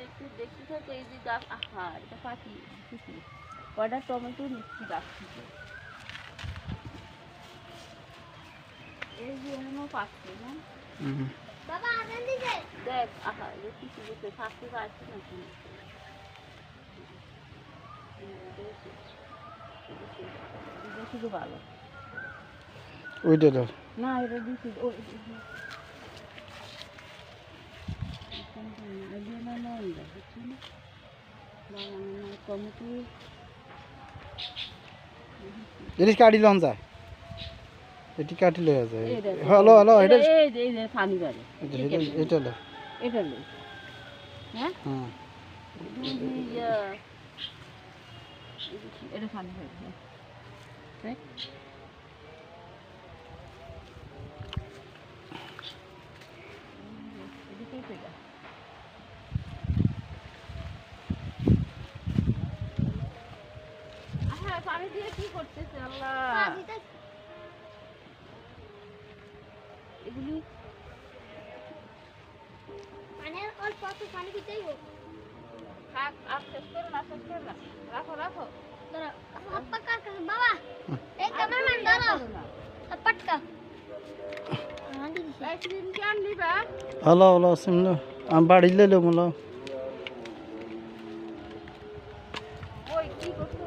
দেখতে দেখতে থাকে এই যে গাছ আহা এটা পাখি দেখেছি কয়টা টমেটো নিচ্ছি গাছ থেকে? এই যে এমনও পাচ্ছি না? দেখ আহা এটা কিছু দেখতে থাকতে পারছি না কি দেখি তো ভালো ওইটা দাও। না এটা দিছি। জিনিস কাটি লন যায় এটি কাটি লওয়া যায় হ্যালো হ্যালো এটা এই যে এই যে পানি বাড়ে এটা- এটা- এটা এটা হ্যাঁ হুম ইয়া, এটা পানি বাড়ে দেখ এদিকেই তো যা। আহা, পানি দিয়ে কি করতেছে আল্লাহ। পানিতে এগুলি? পানির অল্প একটু পানি দিতেই হোক থাক আর শেষ করো না শেষ করো না। রাখো রাখো। ধরো হাপ্পা কার কাছে? বাবা এই ধরো হাপ্পাটকা হ্যালো হ্যালো সিমলো। আমি বাড়ি লইলো মলো ওই কি করছ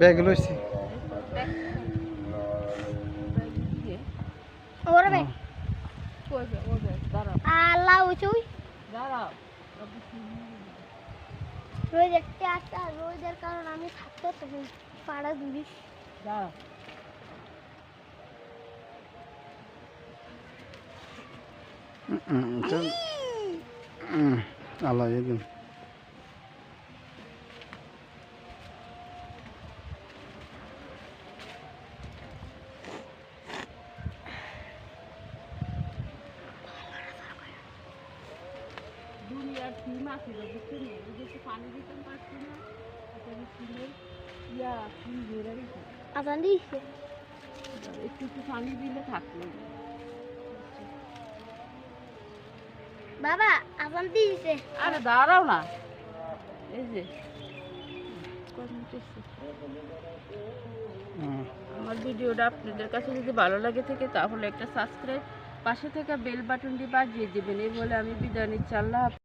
ব্যাগ লইছি। ওরে ভাই দাঁড়াও আল্লাহ উচুই দাঁড়াও রোজ একটা একটা রোজের কারণ আমি থাকতে তো পাড়া দূরি। দাঁড়াও আল্লাহ দুনিয়ার থিম আছে বুঝছেন একটু পানি দিতাম পারছি না এটা ফুলের ইয়া ফুল আজান দিছে একটু একটু পানি দিলে থাকল। বাবা আজান দিছে আরে দাঁড়াও না। এই যে। আমার ভিডিওটা আপনাদের কাছে যদি ভালো লাগে থাকে তাহলে একটা সাবস্ক্রাইব পাশে থাকা বেল বাটনটি বাজিয়ে দেবেন। এই বলে আমি বিদায় নিচ্ছি। আল্লাহ হাফেজ।